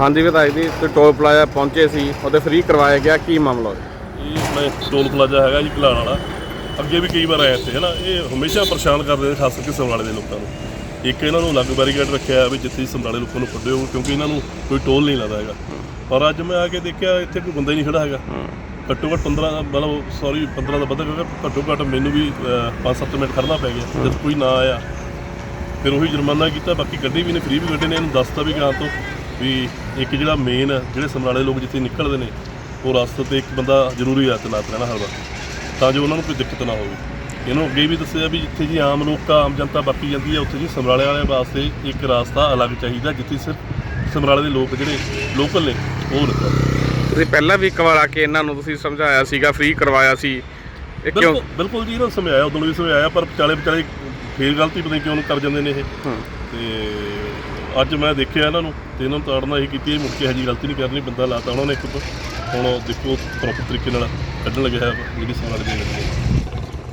ਹਾਂਜੀ ਵਿਧਾਇਕ ਜੀ ਤੇ ਟੋਲ ਪਲਾਜ਼ਾ ਪਹੁੰਚੇ ਸੀ, ਉਹਦੇ ਫ੍ਰੀ ਕਰਵਾਇਆ ਗਿਆ, ਕੀ ਮਾਮਲਾ ਹੋਇਆ? ਇਹ ਆਪਣੇ ਟੋਲ ਪਲਾਜ਼ਾ ਹੈਗਾ ਜੀ, ਘਲਾਣ ਵਾਲਾ। ਅੱਗੇ ਵੀ ਕਈ ਵਾਰ ਆਇਆ ਇੱਥੇ ਹੈ ਨਾ ਇਹ ਹਮੇਸ਼ਾ ਪਰੇਸ਼ਾਨ ਕਰਦੇ ਨੇ, ਖਾਸ ਕਰਕੇ ਸਮਰਾਲੇ ਦੇ ਲੋਕਾਂ ਨੂੰ। ਇੱਕ ਇਹਨਾਂ ਨੂੰ ਅਲੱਗ ਬੈਰੀਕੇਡ ਰੱਖਿਆ ਵੀ ਜਿੱਥੇ ਸਮਰਾਲੇ ਲੋਕਾਂ ਨੂੰ ਕੱਢਿਓ ਕਿਉਂਕਿ ਇਹਨਾਂ ਨੂੰ ਕੋਈ ਟੋਲ ਨਹੀਂ ਲੱਗਦਾ ਹੈਗਾ। ਪਰ ਅੱਜ ਮੈਂ ਆ ਕੇ ਦੇਖਿਆ, ਇੱਥੇ ਕੋਈ ਬੰਦਾ ਹੀ ਨਹੀਂ ਖੜਾ ਹੈਗਾ। ਘੱਟੋ ਘੱਟ 15 ਮਤਲਬ ਸੌਰੀ 15 ਦਾ ਵੱਧ ਕਿਉਂਕਿ ਘੱਟੋ ਘੱਟ ਮੈਨੂੰ ਵੀ 5-7 ਮਿੰਟ ਖੜਨਾ ਪੈ ਗਿਆ, ਜਦ ਕੋਈ ਨਾ ਆਇਆ। ਫਿਰ ਉਹੀ ਜੁਰਮਾਨਾ ਕੀਤਾ, ਬਾਕੀ ਗੱਡੀ ਵੀ ਨੇ ਫ੍ਰੀ ਵੀ ਗੱਡੀ ਨੇ, ਇਹਨੂੰ ਦੱਸਤਾ ਵੀ ਗਾਂ ਤੋਂ। ਵੀ ਇੱਕ ਜਿਹੜਾ ਮੇਨ ਜਿਹੜੇ ਸਮਰਾਲੇ ਲੋਕ ਜਿੱਥੇ ਨਿਕਲਦੇ ਨੇ ਉਹ ਰਸਤੇ ਤੇ ਇੱਕ ਬੰਦਾ ਜ਼ਰੂਰੀ ਆ ਤਨਾਤ ਰਹਿਣਾ ਹਰ ਵਾਰ ਤਾਂ ਜੋ ਉਹਨਾਂ ਨੂੰ ਕੋਈ ਦਿੱਕਤ ਨਾ ਹੋਵੇ। ਇਹਨੂੰ ਅੱਗੇ ਵੀ ਦੱਸਿਆ ਵੀ ਜਿੱਥੇ ਜੀ ਆਮ ਲੋਕ ਆਮ ਜਨਤਾ ਬਾਕੀ ਜਾਂਦੀ ਹੈ ਉੱਥੇ ਜੀ ਸਮਰਾਲੇ ਵਾਲਿਆਂ ਵਾਸਤੇ ਇੱਕ ਰਸਤਾ ਅਲੱਗ ਚਾਹੀਦਾ ਜਿੱਥੇ ਸਿਰਫ ਸਮਰਾਲੇ ਦੇ ਲੋਕ ਜਿਹੜੇ ਲੋਕਲ ਨੇ ਉਹ ਨਿਕਲਣ ਤੁਸੀਂ ਪਹਿਲਾਂ ਵੀ ਇੱਕ ਵਾਰ ਆ ਕੇ ਇਹਨਾਂ ਨੂੰ ਤੁਸੀਂ ਸਮਝਾਇਆ ਸੀਗਾ ਫ੍ਰੀ ਕਰਵਾਇਆ ਸੀ। ਇਹ ਕਿਉਂ? ਬਿਲਕੁਲ ਬਿਲਕੁਲ ਜੀ ਇਹਨਾਂ ਨੂੰ ਸਮਝਾਇਆ ਉਦੋਂ ਵੀ ਸਮਝਾਇਆ ਪਰ ਵਿਚਾਲੇ ਵਿਚਾਲੇ ਫੇਰ ਗਲਤੀ ਪਤਾ ਨਹੀਂ ਕਿਉਂ ਕਰ ਜਾਂਦੇ ਨੇ ਇਹ। ਤੇ ਅੱਜ ਮੈਂ ਦੇਖਿਆ ਇਹਨਾਂ ਨੂੰ ਤੇ ਇਹਨਾਂ ਨੂੰ ਤਾੜਨਾ ਇਹ ਕੀਤੀ ਇਹ ਮੁੜ ਕੇ ਹਜੀ ਗਲਤੀ ਨਹੀਂ ਕਰਨੀ, ਬੰਦਾ ਲਾਤਾ ਉਹਨਾਂ ਨੇ ਇੱਕ ਹੁਣ ਦੇਖੋ ਪ੍ਰੋਪਰ ਤਰੀਕੇ ਨਾਲ ਕੱਢਣ ਲੱਗਿਆ ਹੈ, ਜਿਹੜੀ ਸਵਾਲ ਦੇ ਵਿੱਚ।